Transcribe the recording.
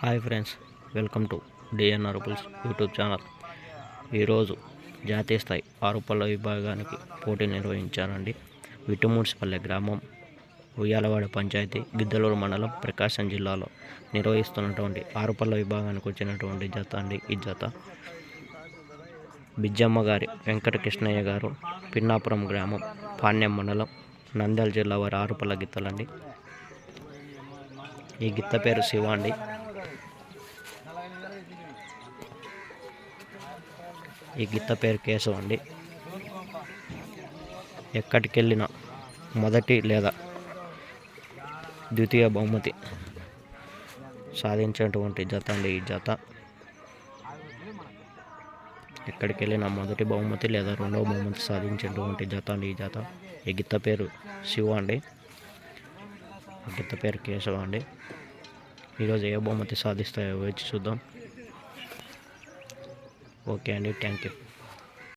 Hi friends welcome to DN అరుపుల్స్ YouTube channel. ఈరోజు జాతీయ స్థాయి ఆరుపల్ల విభాగానికి పోటీ నిర్వహించారండి విటుమున్సిపల్లె గ్రామం ఉయ్యాలవాడ పంచాయతీ గిద్దలూరు మండలం ప్రకాశం జిల్లాలో నిర్వహిస్తున్నటువంటి ఆరుపల్ల విభాగానికి వచ్చినటువంటి జత అండి ఈ జత. బిజ్జమ్మ గారి వెంకటకృష్ణయ్య గారు పిన్నాపురం గ్రామం పాణ్యం మండలం నంద్యాల జిల్లా వారి ఆరుపల్ల గిత్తలండి. ఈ గిత్త పేరు శివ అండి. ఈ గిత్త పేరు కేశవ్ అండి. ఎక్కడికి వెళ్ళిన మొదటి లేదా ద్వితీయ బహుమతి సాధించినటువంటి జత అండి ఈ జత. ఎక్కడికి వెళ్ళిన మొదటి బహుమతి లేదా రెండవ బహుమతి సాధించినటువంటి జత అండి ఈ జత. ఈ గిత్త పేరు శివ అండి. గిత్త పేరు కేశవ అండి. ఈరోజు ఏ బహుమతి సాధిస్తాయో వేచి చూద్దాం. ఓకే అండి థ్యాంక్ యూ